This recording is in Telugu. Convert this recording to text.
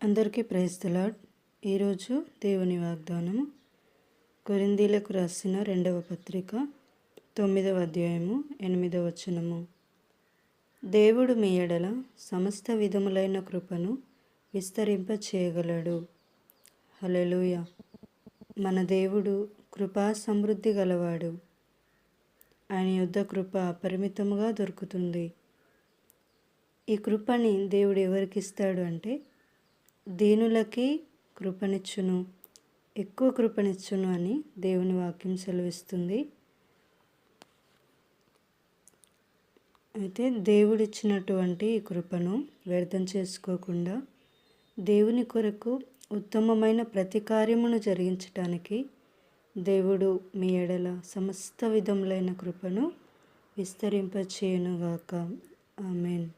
అందరికీ ప్రైస్తలాడ్ ఈరోజు దేవుని వాగ్దానము కొరిందీలకు రాసిన రెండవ పత్రిక తొమ్మిదవ అధ్యాయము ఎనిమిదవ వచనము. దేవుడు మీ ఎడల సమస్త విధములైన కృపను విస్తరింప చేయగలడు హలెలుయ మన దేవుడు కృపా సమృద్ధి గలవాడు. ఆయన యుద్ధ కృప అపరిమితముగా దొరుకుతుంది. ఈ కృపని దేవుడు ఎవరికి ఇస్తాడు అంటే దీనులకి కృపనిచ్చును. ఎక్కువ కృపనిచ్చును అని దేవుని వాక్యం సెలవిస్తుంది. అయితే దేవుడిచ్చినటువంటి ఈ కృపను వ్యర్థం చేసుకోకుండా దేవుని కొరకు ఉత్తమమైన ప్రతి కార్యమును జరిగించటానికి దేవుడు మీ ఎడల సమస్త విధములైన కృపను విస్తరింపచేయునుగాక. ఆమెన్.